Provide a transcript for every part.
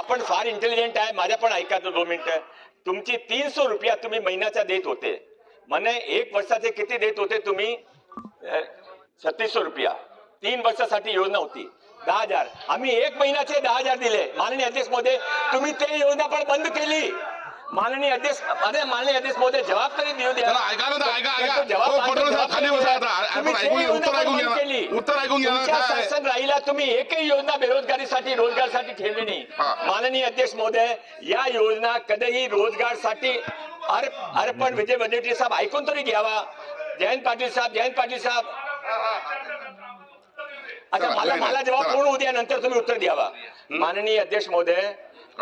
आपण फार इंटेलिजंट आहे माझ्या पण ऐका तो दोन मिनिटं. तुमची तीनशे रुपया तुम्ही महिन्याचा देत होते. म्हणे एक वर्षाचे किती देत होते तुम्ही? छत्तीसशे रुपया. तीन वर्षासाठी योजना होती. दहा हजार. आम्ही एक महिन्याचे दहा हजार दिले. माननीय अध्यक्षमध्ये तुम्ही ते योजना पण बंद केली. माननीय अध्यक्ष अरे माननीय अध्यक्षमध्ये जबाब तरी देऊ द्या. चला, ऐका ना, ऐका, ऐका. तो जबाब हो. तुम्ही ऐकून- उत्तर घ्या. उत्तर ऐकून घ्या काय? शासन राहिला तुम्ही एकही योजना बेरोजगारीसाठी रोजगारसाठी ठेवली नाही हा. माननीय अध्यक्ष महोदय या योजना कधीही रोजगारसाठी अर अर्पण विजय वडेट्टी साहेब ऐकून तरी घ्यावा जयंत पाटील साहेब जयंत पाटील साहेब अच्छा मला मला जेव्हा. पूर्ण उद्या नंतर तुम्ही उत्तर द्यावा माननीय अध्यक्ष महोदय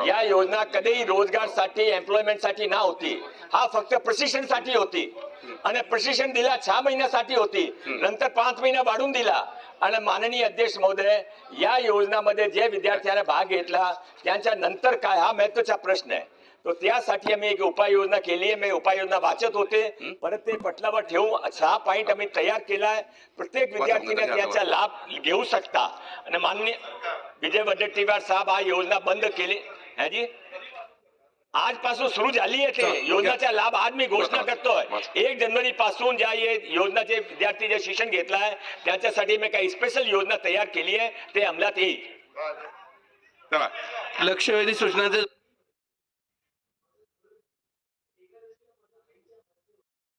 या योजना कधीही रोजगारसाठी एम्प्लॉयमेंटसाठी ना होती हा फक्त प्रशिक्षणसाठी होती. आणि प्रशिक्षण दिला सहा महिन्यासाठी होती. नंतर पाच महिना वाढून दिला. आणि माननीय अध्यक्ष महोदय या योजनामध्ये जे विद्यार्थ्यांना भाग घेतला त्यांच्या नंतर काय हा महत्त्वाचा प्रश्न आहे. तो त्यासाठी आम्ही एक उपाययोजना केली. आहे मी उपाययोजना वाचत होते. परत ते पटलावर ठेवून सहा पॉईंट आम्ही तयार केलाय. प्रत्येक विद्यार्थीने त्याचा लाभ घेऊ शकता. आणि माननीय विजय वडेट्टीवार साहेब हा योजना बंद केली. है जी? आजपासून सुरू झाली आहे ते. योजनाचा लाभ आज मी घोषणा करतोय. एक जनवरी पासून ज्या योजनाचे विद्यार्थी जे शिक्षण घेतलं आहे त्याच्यासाठी मी काही स्पेशल योजना तयार केली आहे. ते अंमलात येईल. लक्षवेधी सूचनांचे